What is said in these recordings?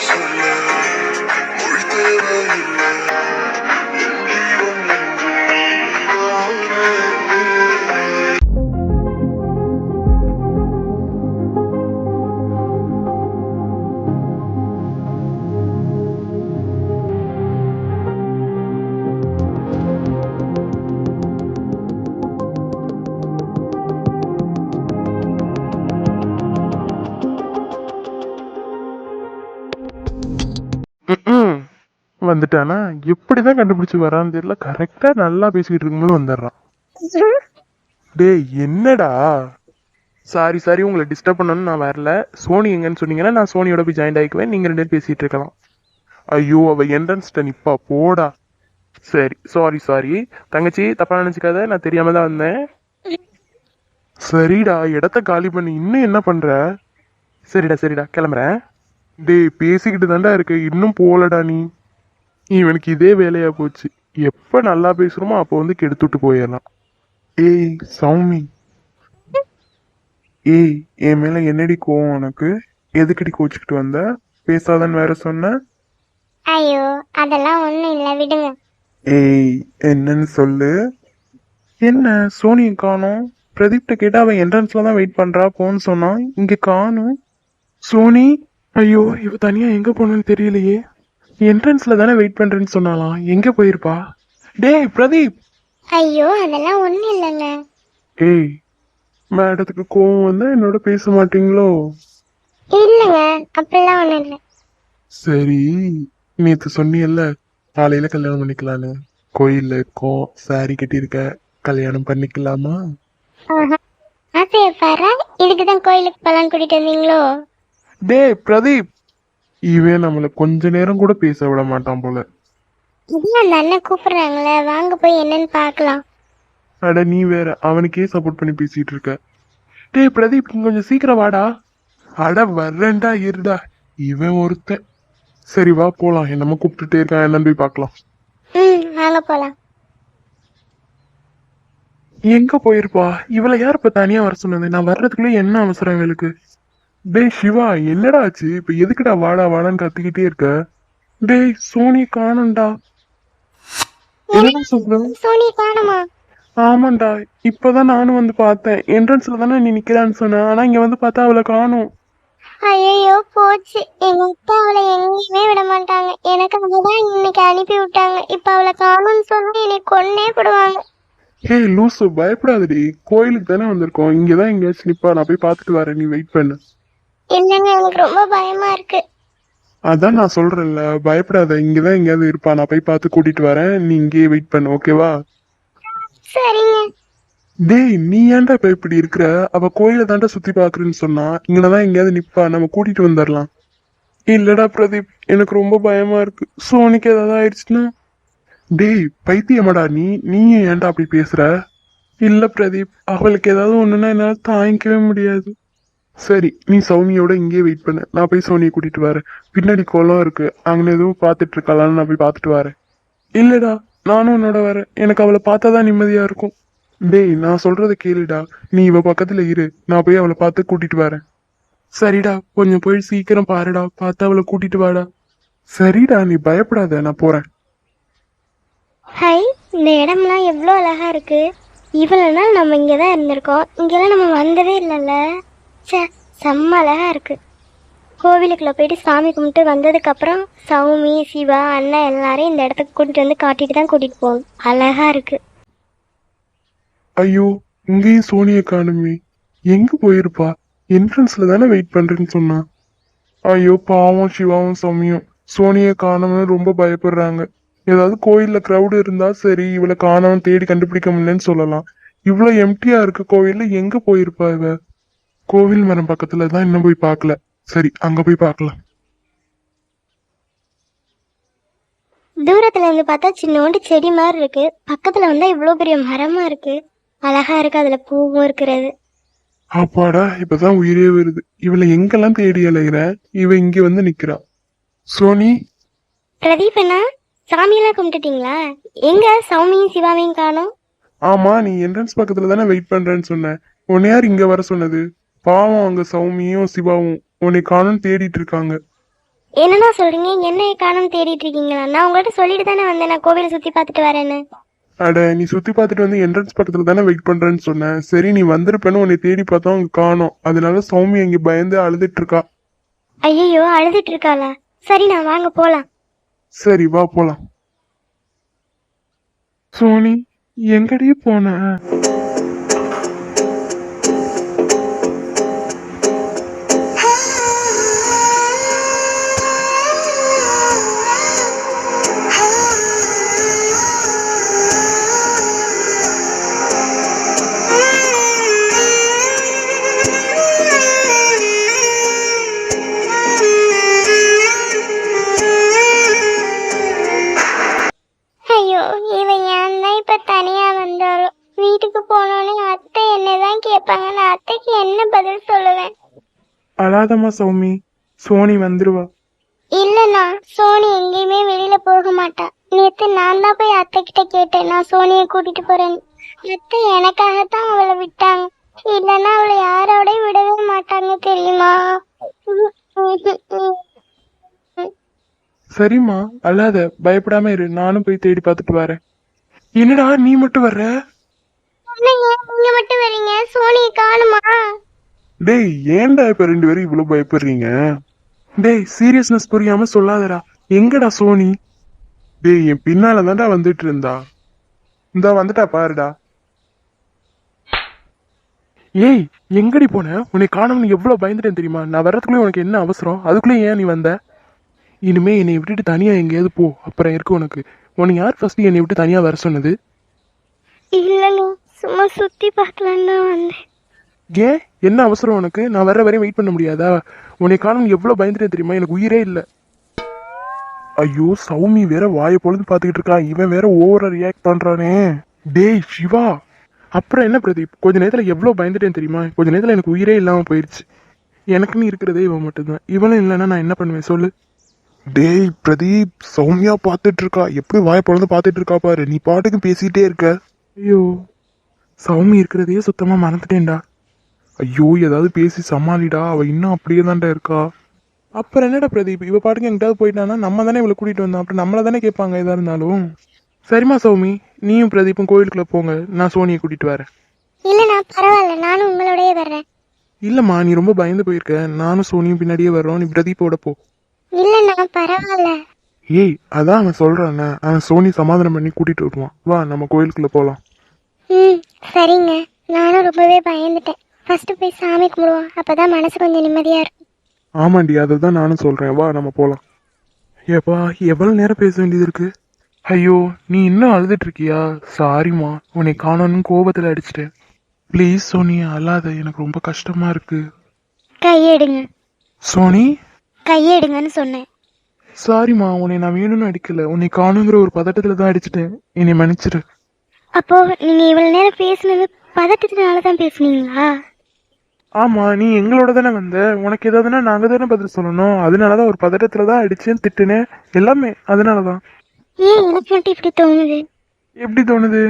சொல்ல மொழி வந்துட்டானா? எப்படிதான் கண்டுபிடிச்சு வரான்னு தெரியல. கரெக்டா நல்லா பேசிக்கிட்டு இருக்கும்போது வந்துடுறான். டேய் என்னடா? சாரி சாரி உங்களை டிஸ்டர்ப் பண்ணணும்னு நான் வரல. சோனி எங்கன்னு சொன்னீங்கன்னா நான் சோனியோட போய் ஜாயின் ஆகிக்குவேன் நீங்க ரெண்டு பேரும் பேசிட்டு இருக்கலாம். ஐயோ அவ என்ட்ரன்ஸ்ட நிப்பா. போடா. சரி சாரி சாரி தங்கச்சி தப்பா நினைச்சுக்காத. நான் தெரியாம தான் வந்தேன். சரிடா இடத்த காலி பண்ணி. இன்னும் என்ன பண்ற? சரிடா சரிடா கிளம்புறேன். டேய் பேசிக்கிட்டு தான்டா இருக்க. இன்னும் போலடா நீ. இவனுக்கு இதே வேலையா போச்சு. எப்ப நல்லா பேசுறோமோ அப்போ வந்து கெடுத்துட்டு போயிடலாம். ஏய் சௌமி. ஏய் என் மேல என்னடி கோவம் உனக்கு? எதுக்கடி கோச்சுக்கிட்டு வந்த? பேசாதன்னு வேற சொன்ன? ஐயோ அதெல்லாம் ஒன்றும் இல்லை விடுங்க. ஏய் என்னன்னு சொல்லு. என்ன சோனியை காணோம்? பிரதீப்ட கேட்டா அவன் என்ட்ரன்ஸ்ல தான் வெயிட் பண்றா போன்னு சொன்னான். இங்க காணும். சோனி ஐயோ இவ தனியா எங்க போனன்னு தெரியலையே. என்ட்ரன்ஸ்ல தானே வெயிட் பண்றேன்னு சொன்னாலாம் எங்க போயிருப்பா? டேய் பிரதீப்! ஐயோ அதெல்லாம் ஒன்றும் இல்லைங்க. ஏய் மேடத்துக்கு கோவம் வந்தா என்னோட பேச மாட்டீங்களோ? இல்லைங்க அப்படிலாம் ஒன்றும் இல்லை. சரி நேத்து சொன்னியல்ல காலையில கல்யாணம் பண்ணிக்கலான்னு. கோயில்ல இருக்கோம் சாரி கட்டியிருக்க கல்யாணம் பண்ணிக்கலாமா? ஆசையை பாரு இதுக்கு தான் கோயிலுக்கு போகலான்னு கூட்டிட்டு வந்தீங்களோ? டேய் பிரதீப்! இவன் நம்மள கொஞ்ச நேரம் கூட பேச விட மாட்டான் போல. அந்த அண்ணன் கூப்பிடுறாங்களே வாங்க போய் என்னன்னு பார்க்கலாம். அட நீ வேற அவனுக்கே சப்போர்ட் பண்ணி பேசிட்டு இருக்க. டேய் பிரதீப் நீ கொஞ்சம் சீக்கிரம் வாடா. அட வர்றேன்டா இருடா. இவன் ஒருத்தன். சரி வா போலாம். என்னமோ கூப்பிட்டுட்டே இருக்கான். என்னன்னு போய் பார்க்கலாம். ம் வாங்க போகலாம் எங்க போயிருப்பா? இவளை யார் இப்ப தனியா வர சொன்னது? நான் வர்றதுக்குள்ள என்ன அவசரம் இவளுக்கு? டேய் சிவா என்னடா ஆச்சு? இப்ப எதுக்குடா வாடா வாடான்னு கத்திக்கிட்டே இருக்க? டேய் சோனி காணும்டா. என்னடா சொல்ற? சோனி காணுமா? ஆமாண்டா இப்பதான் நானும் வந்து பார்த்தேன். என்ட்ரன்ஸ்ல தானே நீ நிக்கிறான்னு சொன்ன ஆனா இங்க வந்து பார்த்தா அவளை காணும். ஐயோ போச்சு. எங்க அத்தை அவளை எங்கேயுமே விட மாட்டாங்க. எனக்கு அவதான் இன்னைக்கு அனுப்பி விட்டாங்க. இப்ப அவளை காணும்னு சொன்னா என்னை கொன்னே போடுவாங்க ஹேய் லூசு பயப்படாதடி. கோயிலுக்கு தானே வந்திருக்கோம். இங்கதான் எங்கேயாச்சும் நிப்பா. நான் போய் பார்த்துட்டு வரேன். நீ வெயிட் பண்ணு. இல்லைங்க எனக்கு ரொம்ப பயமா இருக்கு. அதான் நான் சொல்றேன்ல பயப்படாத. இங்கதான் எங்கேயாவது இருப்பா. நான் போய் பார்த்து கூட்டிட்டு வரேன். நீ இங்கேயே வெயிட் பண்ணு ஓகேவா சரிங்க. டேய் நீ ஏன்டா இப்ப இப்படி இருக்கிற? அவ கோயில தாண்டா சுத்தி பாக்குறேன்னு சொன்னா இங்கதான் எங்கேயாவது நிப்பா. நம்ம கூட்டிட்டு வந்துடலாம் இல்லடா பிரதீப். எனக்கு ரொம்ப பயமா இருக்கு. சோனிக்கு ஏதாவது ஆயிடுச்சுன்னா? டேய் பைத்தியமாடா நீ. நீ ஏன்டா அப்படி பேசுற? இல்ல பிரதீப். அவளுக்கு ஏதாவது ஒண்ணுன்னா என்னால தாங்கிக்கவே முடியாது. சரி நீ சௌமியோட இங்கேயே வெயிட் பண்ணு. நான் போய் சோனியை கூட்டிட்டு வரேன். பின்னாடி குளம் இருக்கு. அங்கே எதுவும் பார்த்துட்டு இருக்கலாம்னு நான் போய் பார்த்துட்டு வரேன். இல்லடா நானும் உன்னோட வரேன். எனக்கு அவளை பார்த்தா தான் நிம்மதியா இருக்கும். டேய் நான் சொல்றத கேளுடா. நீ இவ பக்கத்துல இரு. நான் போய் அவளை பார்த்து கூட்டிட்டு வரேன். சரிடா கொஞ்சம் போய் சீக்கிரம் பாருடா. பார்த்து அவளை கூட்டிட்டு வாடா. சரிடா நீ பயப்படாத நான் போறேன். ஹை இந்த இடம்லாம் எவ்வளோ அழகா இருக்கு. இவ்வளோ நாள் நம்ம இங்கே தான் இருந்திருக்கோம். இங்கெல்லாம் நம்ம வந்ததே இல்லைல்ல. ச்சே செம்ம அழகா இருக்கு. கோவிலுக்குள்ளே போயிட்டு சாமி கும்பிட்டு வந்ததுக்கப்புறம் சௌமி சிவா அண்ணன் எல்லாரையும் இந்த இடத்துக்கு கூட்டிட்டு வந்து காட்டிட்டு தான் கூட்டிட்டு போகணும் அழகா இருக்கு. ஐயோ இங்கேயும் சோனியை காணுமே. எங்க போயிருப்பா? என்ட்ரன்ஸ்ல தானே வெயிட் பண்றேன்னு சொன்னான் ஐயோ பாவம் சிவாவும் சௌமியும். சோனியை காணவன் ரொம்ப பயப்படுறாங்க. ஏதாவது கோயிலில் க்ரௌடு இருந்தா சரி இவளை காணவன் தேடி கண்டுபிடிக்க முடியலன்னு சொல்லலாம். இவ்வளோ எம்டியா இருக்கு கோயிலில் எங்க போயிருப்பா இவ? கோவில் மரம் பக்கத்துல தான் இன்னும் போய் பார்க்கல. சரி அங்க போய் பார்க்கலாம். தூரத்துல இருந்து பார்த்தா சின்னோண்டு செடி மாதிரி இருக்கு. பக்கத்துல வந்தா இவ்வளோ பெரிய மரமா இருக்கு. அழகா இருக்கு அதுல பூவும் இருக்கிறது. அப்பாடா இப்பதான் உயிரே வருது. இவளை எங்கெல்லாம் தேடி அலைகிறேன் இவ இங்க வந்து நிக்கிறா. சோனி? பிரதீப் அண்ணா சாமியெல்லாம் கும்பிட்டுட்டீங்களா? எங்க? சௌமியும் சிவாவையும் காணோம். ஆமா நீ என்ட்ரன்ஸ் பக்கத்துல தானே வெயிட் பண்றேன்னு சொன்ன. உன்னை யார் இங்க வர சொன்னது? பாவம் அங்க சௌமியும் சிவாவும் உன்னை காணும் தேடிட்டு இருக்காங்க. என்னண்ணா சொல்றீங்க? என்ன காரணம் தேடிட்டு இருக்கீங்களா? நான் உங்கள்கிட்ட சொல்லிட்டு தானே வந்தேன். நான் கோவிலை சுத்தி பார்த்துட்டு வரேன்னு. அட நீ சுத்தி பார்த்துட்டு வந்து என்ட்ரன்ஸ் பக்கத்துல தானே வெயிட் பண்றேன்னு சொன்னேன் சரி நீ வந்திருப்பேன்னு உன்னை தேடி பார்த்தா அங்க காணோம். அதனால சௌமி அங்க பயந்து அழுதுட்டு இருக்கா. ஐயோ அழுதுட்டு இருக்காளா? சரி நான் வாங்க போலாம். சரி வா போலாம். சோனி எங்கடி போன? அழாதம்மா சௌமி. சோனி வந்துருவா. இல்லண்ணா சோனி எங்கேயுமே வெளியில போக மாட்டா. நேத்து நான் தான் போய் அத்தை கிட்ட கேட்டேன். நான் சோனியை கூட்டிட்டு போறேன் அத்தை எனக்காகத்தான் அவளை விட்டாங்க. இல்லைன்னா அவளை யாரோடையும் விடவே மாட்டாங்க தெரியுமா? சரிம்மா அழாத. பயப்படாம இரு. நானும் போய் தேடி பார்த்துட்டு வரேன். என்னடா நீ மட்டும் வர்ற? நீங்க மட்டும் வரீங்க? சோனியை காணுமா? டேய் ஏன்டா இப்ப ரெண்டு பேரும் இவ்வளவு பயப்படுறீங்க? டேய் சீரியஸ்னஸ் புரியாம சொல்லாதடா. எங்கடா சோனி? டேய் என் பின்னால தான்டா வந்துட்டு இருந்தா. இந்தா வந்துட்டா பாருடா. ஏய் எங்கடி போன? உன்னை காணோம்னு எவ்வளவு பயந்துட்டேன் தெரியுமா? நான் வர்றதுக்குள்ளே உனக்கு என்ன அவசரம்? அதுக்குள்ளே ஏன் நீ வந்த? இனிமே என்னை விட்டுட்டு தனியா எங்கேயாவது போ. அப்புறம் இருக்கு உனக்கு. உன்னை யார் ஃபர்ஸ்ட் என்னை விட்டு தனியா வர சொன்னது? இல்லைங்க சும்மா சுத்தி பார்க்கலான்னு வந்தேன். ஏன்? என்ன அவசரம் உனக்கு? நான் வர வரையும் வெயிட் பண்ண முடியாதா? உன்னை காணும் எவ்வளவு பயந்துட்டேன் தெரியுமா? எனக்கு உயிரே இல்லை. ஐயோ சௌமி வேற வாயை பொழுது பார்த்துக்கிட்டு இருக்கா. இவன் வேற ஓவரா ரியாக்ட் பண்றானே. டேய் சிவா. அப்புறம் என்ன பிரதீப்? கொஞ்ச நேரத்துல எவ்வளவு பயந்துட்டேன் தெரியுமா? கொஞ்ச நேரத்துல எனக்கு உயிரே இல்லாம போயிருச்சு. எனக்குன்னு இருக்கிறதே இவன் மட்டும்தான். இவனும் இல்லைன்னா நான் என்ன பண்ணுவேன்? சொல்லு. டேய் பிரதீப் சௌமியா பார்த்துட்டு இருக்கா. எப்படி வாயை பொழுது பார்த்துட்டு இருக்கா பாரு. நீ பாட்டுக்கு பேசிட்டே இருக்க. ஐயோ சௌமி இருக்கிறதையே சுத்தமா மறந்துட்டேன்டா. ஐயோ ஏதாவது பேசி சமாளிடா. அவ இன்னும் அப்படியே தான்டா இருக்கா. அப்புறம் என்னடா பிரதீப்? இவ பாட்டுக்கு எங்கிட்டாவது போயிட்டானா? நம்ம தானே இவளை கூட்டிட்டு வந்தோம். அப்புறம் நம்மள தானே கேட்பாங்க எதா இருந்தாலும். சரிம்மா சௌமி. நீயும் பிரதீப்பும் கோயிலுக்குள்ள போங்க. நான் சோனியை கூட்டிட்டு வரேன். இல்லைண்ணா பரவாயில்ல. நானும் உங்களோடயே வர்றேன். இல்லம்மா நீ ரொம்ப பயந்து போயிருக்க. நானும் சோனியும் பின்னாடியே வர்றோம். நீ பிரதீப்போட போ. இல்லைண்ணா பரவாயில்ல. ஏய் அதான் அவன் சொல்றானே அவன் சோனி சமாதானம் பண்ணி கூட்டிட்டு வருவான். வா நம்ம கோயிலுக்குள்ள போலாம். ம் சரிங்க. நானும் ரொம்பவே பயந்துட்டேன். ஃபர்ஸ்ட் போய் சாமி கும்பிடுவோம். அப்பதான் மனசு கொஞ்சம் நிம்மதியா இருக்கும். ஆமாண்டி அதை தான் நானும் சொல்றேன். வா நம்ம போலாம். ஏப்பா எவ்வளவு நேரம் பேச வேண்டியது இருக்கு? ஐயோ நீ இன்னும் அழுதுட்டு இருக்கியா சாரிம்மா உன்னை காணோன்னு கோபத்துல அடிச்சிட்டேன். ப்ளீஸ் சோனி அழாத. எனக்கு ரொம்ப கஷ்டமா இருக்கு. கையெடுங்க. சோனி? கையெடுங்கன்னு சொன்னேன். சாரிம்மா உன்னை நான் வேணும்னு அடிக்கல. உன்னை காணுங்கிற ஒரு பதட்டத்துல தான் அடிச்சிட்டேன். என்னை மன்னிச்சிரு. அப்போ நீங்க இவ்வளவு நேரம் பேசுனது பதட்டத்தினால தான் பேசுனீங்களா? ஆமா நீ எங்களோட தானே வந்த? உனக்கு ஏதாவதுன்னா நாங்க தானே பதில் சொல்லணும். அதனாலதான் ஒரு பதட்டத்துல தான் அடிச்சேன் திட்டுனேன் எல்லாமே அதனாலதான். ஏன் எனக்கு மட்டும் இப்படி தோணுது? எப்படி தோணுது?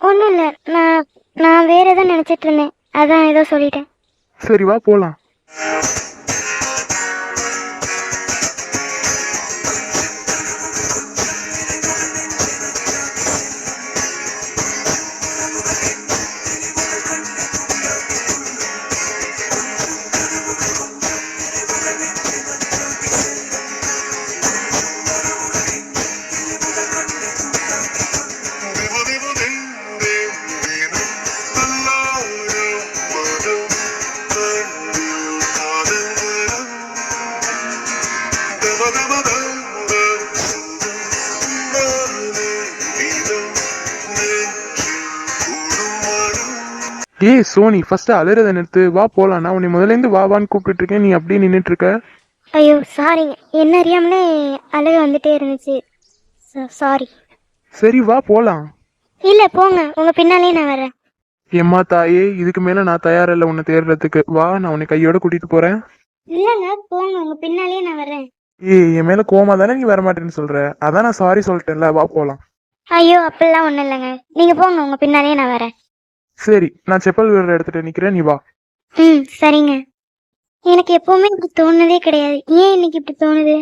ஒன்றும் இல்லை. நான் நான் வேற எதாவது நினச்சிட்டு இருந்தேன். அதான் ஏதோ சொல்லிட்டேன். சரி வா போலாம். ஏய் சோனி ஃபர்ஸ்ட் அலறத நிறுத்து. வா போலாம். நான் உன்னை முதல்ல இருந்து வா வான்னு கூப்பிட்டு இருக்கேன் நீ அப்படியே நின்னுட்டு இருக்க ஐயோ சாரிங்க என்ன அறியாமலே அழுக வந்துட்டே இருந்துச்சு. சாரி சரி வா போலாம். இல்லை போங்க. உங்கள் பின்னாலே நான் வரேன் எம்மா தாயே இதுக்கு மேல நான் தயாரில்ல உன்னை தேடுறதுக்கு. வா நான் உன்னை கையோட கூட்டிட்டு போறேன். இல்லைங்க போங்க. உங்கள் பின்னாலே நான் வரேன் ஏய் என் மேல கோமா தானே நீ வரமாட்டேன்னு சொல்ற? அதான் நான் சாரி சொல்லிட்டேன்ல. வா போலாம். ஐயோ அப்படிலாம் ஒன்றும் இல்லைங்க. நீங்கள் போங்க. உங்கள் பின்னாலே நான் வரேன் சரி நான் செப்பல் விடுற எடுத்துட்டு நிக்கிறேன். நீ வா. ம் சரிங்க. எனக்கு எப்பவுமே இப்படி தோணுனதே கிடையாது. ஏன் இன்னைக்கு இப்படி தோணுது?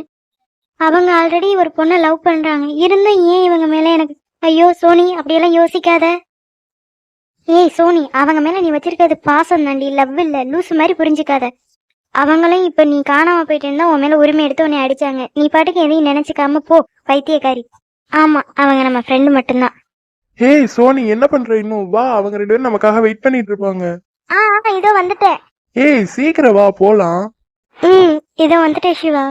அவங்க ஆல்ரெடி ஒரு பொண்ணை லவ் பண்றாங்க. இருந்தும் ஏன் இவங்க மேல எனக்கு ஐயோ சோனி அப்படியெல்லாம் யோசிக்காத? ஏய் சோனி அவங்க மேல நீ வச்சிருக்கிறது பாசம் தாண்டி லவ் இல்ல. லூசு மாதிரி புரிஞ்சுக்காத. அவங்களும் இப்ப நீ காணாம போயிட்டேன்னு உன் மேல உரிமை எடுத்து உன்னை அடிச்சாங்க. நீ பாட்டுக்கு எதையும் நினைச்சுக்காம போ பைத்தியக்காரி. ஆமா அவங்க நம்ம ஃப்ரெண்டு மட்டும்தான். ஏய் சோனி என்ன பண்ற இன்னும்? வா அவங்க ரெண்டு பேரும் நமக்காக வெயிட் பண்ணிட்டு இருப்பாங்க. ஆ, இதோ வந்துட்டேன். ஏய் சீக்கிரம் வா போலாம். ம் இதோ வந்துட்டேன் சிவா.